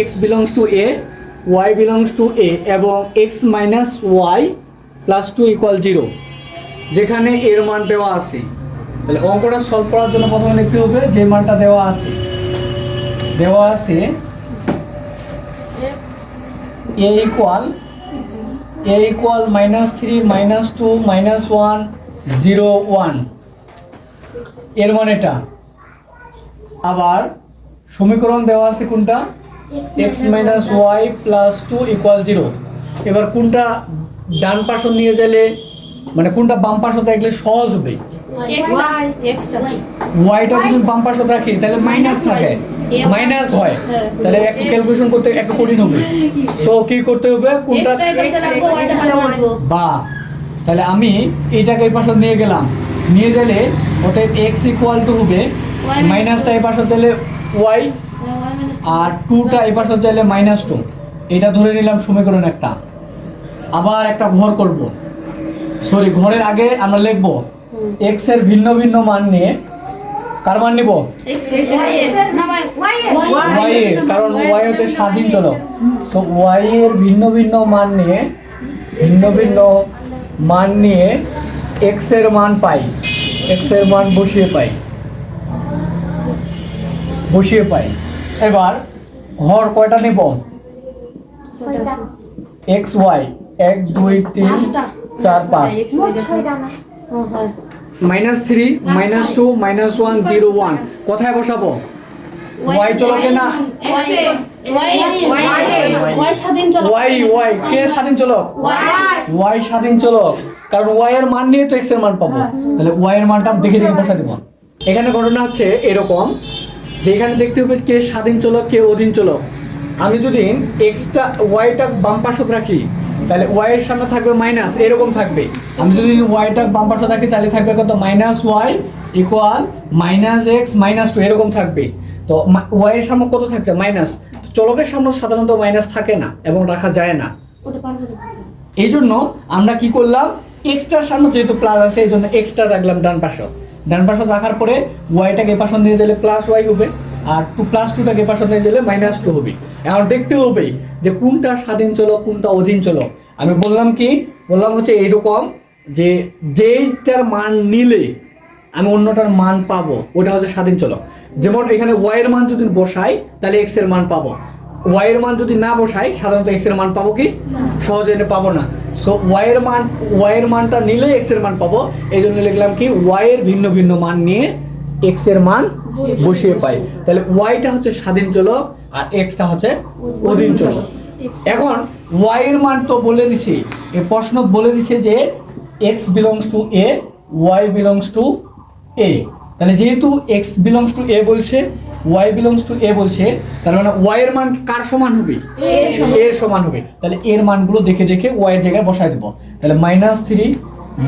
X belongs to A Y belongs to A এবং X minus Y plus two equal zero যেখানে এর মান দেওয়া আছে। তাহলে অঙ্কটা সলভ করার জন্য প্রথমে লিখতে হবে যে মানটা দেওয়া আছে। দেওয়া আছে A equal A equal minus three minus two minus one zero ওয়ানের মান এটা আবার সমীকরণ দেওয়া আছে কোনটা? X minus Y plus two equal zero এবার কোনটা ডান পাশে নিয়ে গেলে মানে কোনটা বাম পাশে থাকলে সহজ হবে? ওয়াইটা যদি বাম পাশে রাখি তাহলে মাইনাস থাকে। মাইনাস হয়। তাহলে একটু ক্যালকুলেশন করতে একটু কঠিন হবে। সো কি করতে হবে? কোনটা বা তাহলে আমি এইটাকে এই পাশে নিয়ে গেলাম। নিয়ে গেলে ওটা এক্স ইকুয়াল টু হবে। মাইনাসটা এই পাশে চলে ওয়াই আর টুটা এই পাশে চাইলে মাইনাস টু এটা ধরে নিলাম সমীকরণ একটা। আবার একটা ঘর করব। সরি ঘরের আগে আমরা লিখব এক্সের ভিন্ন ভিন্ন মান নিয়ে। কার মান নিব? ওয়াই এর কারণ ওয়াই হচ্ছে স্বাধীন চলক সো ওয়াই এর ভিন্ন ভিন্ন মান নিয়ে ভিন্ন ভিন্ন মান নিয়ে এক্সের মান পাই। এক্সের মান বসিয়ে পাই। বসিয়ে পাই। এবার ঘর কয়টা নেব? এক্স ওয়াই এক দুই তিন চার পাঁচ। Minus three minus two minus one zero one. কোথায় বসাবো? ওয়াই চলকে না? ওয়াই ওয়াই ওয়াই কে স্বাধীন চলক? ওয়াই। ওয়াই স্বাধীন চলক। কারণ ওয়াই এর মান নিয়ে তো এক্সের মান পাবো। তাহলে ওয়াই এর মানটা দেখে দেখে বসা দেবো। এখানে ঘটনা হচ্ছে এরকম। যে এখানে দেখতে হবে কে স্বাধীন চলক কে অধীন চলক। আমি যদি এক্সটা ওয়াইটা বাম পাশে রাখি তাহলে ওয়াই এর সামনে থাকবে মাইনাস এরকম থাকবে। আমি যদি ওয়াইটা বাম পাশে রাখি তাহলে থাকবে কত? Minus Y equal minus X minus two এরকম থাকবে। তো ওয়াই এর সামনে কত থাকছে? মাইনাস চলকের সামনে সাধারণত মাইনাস থাকে না এবং রাখা যায় না। এই জন্য আমরা কি করলাম? এক্সট্রার সামনে যেহেতু প্লাস আছে এই জন্য এক্সট্রা রাখলাম ডান পাশে। ডান পাশে রাখার পরে ওয়াইটাকে পাশে নিয়ে গেলে প্লাস ওয়াই হবে, আর টু প্লাস টুটাকে পাশে নিয়ে গেলে মাইনাস টু হবে। এখন দেখতে হবে যে কোনটা স্বাধীন চলক, কোনটা অধীন চলক। আমি বললাম কি? বললাম হচ্ছে এইরকম যে যেইটার মান নিলে আমি অন্যটার মান পাবো, ওটা হচ্ছে স্বাধীন চলক। যেমন এখানে ওয়াই এর মান যদি বসাই, তাহলে এক্সের মান পাবো। ওয়াই এর মান যদি না বসাই সাধারণত এক্সের মান পাবো কি? সহজে এটা পাবো না। সো ওয়াই এর মান ওয়াই এর মানটা নিলে এক্সের মান পাবো। এই জন্য লিখলাম কি? ওয়াই এর ভিন্ন ভিন্ন মান নিয়ে এক্সের মান বসিয়ে পাই। তাহলে ওয়াইটা হচ্ছে স্বাধীন চলক আর এক্সটা হচ্ছে অধীন চলক। এখন ওয়াই এর মান তো বলে দিছি। এই প্রশ্ন বলে দিছে যে X belongs to A Y belongs to A তাহলে যেহেতু এক্স বিলংস টু এ বলছে ওয়াই বিলংস টু এ বলছে তার মানে ওয়াই এর মান কার সমান হবে? এর সমান। হবে। তাহলে এর মানগুলো দেখে দেখে ওয়াই এর জায়গায় বসায় দেবো। তাহলে minus three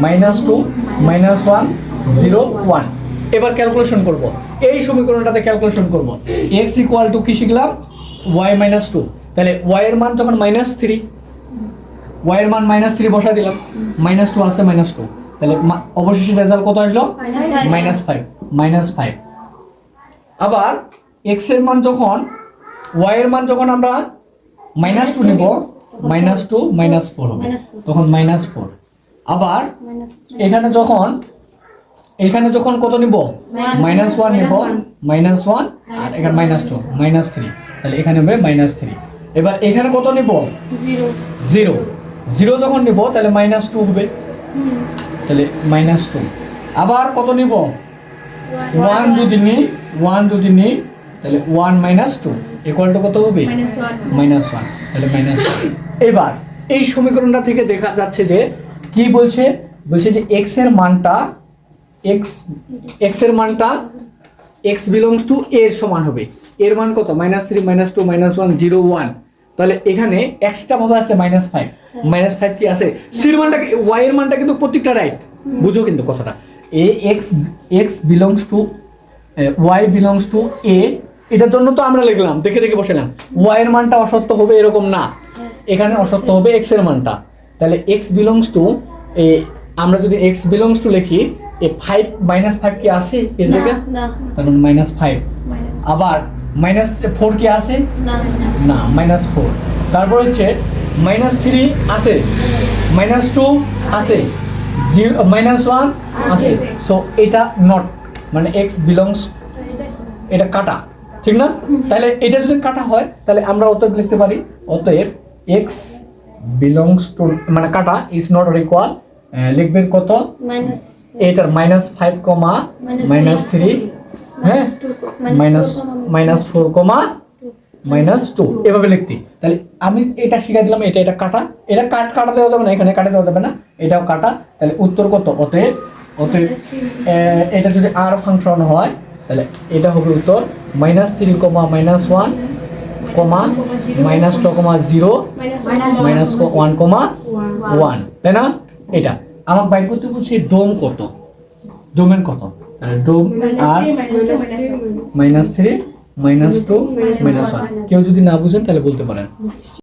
minus two minus one zero one এবার ক্যালকুলেশন করব। এই সমীকরণটাতে ক্যালকুলেশন করব। এক্স ইকুয়াল টু কি শিখলাম? ওয়াই মাইনাস টু তাহলে ওয়াই এর মান যখন মাইনাস থ্রি ওয়াই এর মান মাইনাস থ্রি বসা দিলাম। মাইনাস টু আসছে মাইনাস টু তাহলে অবশেষে রেজাল্ট কত আসলো? মাইনাস ফাইভ মাইনাস ফাইভ আবার এক্সের মান যখন ওয়াই এর মান যখন আমরা মাইনাস টু নিব মাইনাস টু মাইনাস ফোর হবে। তখন মাইনাস ফোর আবার এখানে যখন এখানে যখন কত নিব? মাইনাস ওয়ান নিব। মাইনাস ওয়ান আর এখানে মাইনাস টু মাইনাস থ্রি তাহলে এখানে হবে মাইনাস থ্রি এবার এখানে কত নিব? জিরো জিরো জিরো যখন নিব তাহলে মাইনাস টু হবে। তাহলে মাইনাস টু আবার কত নিব? ওয়ান যদি নিই ওয়ান যদি নিই তাহলে one minus two. Equal to কত হবে? Minus one. তাহলে মাইনাস এবার এই সমীকরণটা থেকে দেখা যাচ্ছে যে কি বলছে? বলছে যে এক্সের মানটা এক্স এক্সের মানটা এক্স বিলংস টু এর সমান হবে। এর মান কত? Minus three minus two minus one zero one. তাহলে এখানে এক্সট্রা ভাবে আছে মাইনাস ফাইভ। মাইনাস ফাইভ কি আছে? সির মানটা ওয়াই এর মানটা কিন্তু প্রত্যেকটা রাইট বুঝো কিন্তু কথাটা। A X X belongs to Y belongs to A এটার জন্য তো আমরা লিখলাম দেখে দেখে বসালাম ওয়াই এর মানটা অসত্য হবে এরকম না। এখানে অসত্য হবে এক্সের মানটা। তাহলে এক্স বিলংস টু এ আমরা যদি এক্স বিলংস টু লিখি এ ফাইভ মাইনাস ফাইভ কি আছে? এর জায়গায়? না তার মানে মাইনাস ফাইভ আবার মাইনাস ফোর কি আছে? না মাইনাস ফোর তারপর হচ্ছে মাইনাস থ্রি আছে। মাইনাস টু আছে। মাইনাস ওয়ান আছে সো এটা নট মানে এক্স বিলংস এটা কাটা ঠিক না? তাহলে এটা যদি কাটা হয় তাহলে আমরা অতএব লিখতে পারি অতএব এক্স বিলংস টু মানে কাটা ইজ নট রিকোয়াল লিখবেন কত? এটার minus five comma minus three হ্যাঁ? Minus minus four comma minus two. এভাবে লিখতে। তাহলে আমি এটা শিখাই দিলাম এটা এটা কাটা। এটা কাট কাটা দেওয়া যাবে না এখানে কাটা দেওয়া যাবে না এটাও কাটা। তাহলে উত্তর কত? অতএব অতএব এটা যদি আর ফাংশন হয় তাহলে এটা হবে উত্তর minus three comma minus one comma minus two comma zero minus one comma one তাই না? এটা। আমার বাইক করতে বলছি ডোম কত? ডোমেন কত? ডোম আর minus three minus two minus one. কেউ যদি না বুঝেন তাহলে বলতে পারেন।